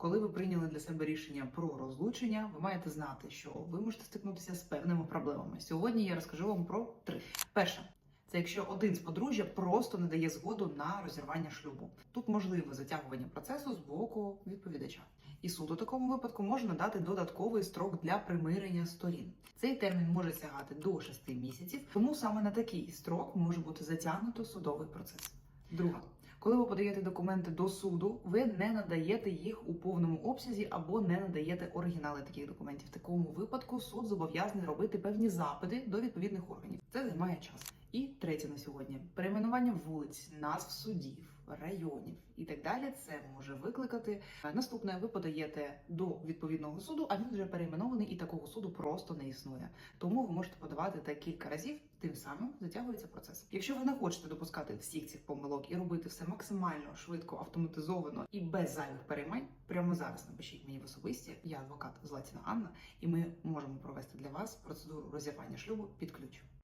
Коли ви прийняли для себе рішення про розлучення, ви маєте знати, що ви можете стикнутися з певними проблемами. Сьогодні я розкажу вам про три. Перша це якщо один з подружжя просто не дає згоду на розірвання шлюбу. Тут можливе затягування процесу з боку відповідача. І суд у такому випадку може надати додатковий строк для примирення сторін. Цей термін може сягати до 6 місяців, тому саме на такий строк може бути затягнуто судовий процес. Друга. Коли ви подаєте документи до суду, ви не надаєте їх у повному обсязі або не надаєте оригінали таких документів. В такому випадку суд зобов'язаний робити певні запити до відповідних органів. Це займає час. І третє на сьогодні перейменування вулиць, назв судів, районів і так далі. Це може викликати наступне. Ви подаєте до відповідного суду, а він вже перейменований, і такого суду просто не існує. Тому ви можете подавати так кілька разів, тим самим затягується процес. Якщо ви не хочете допускати всіх цих помилок і робити все максимально швидко, автоматизовано і без зайвих переймань, прямо зараз напишіть мені в особисті. Я адвокат Златіна Анна, і ми можемо провести для вас процедуру розірвання шлюбу під ключ.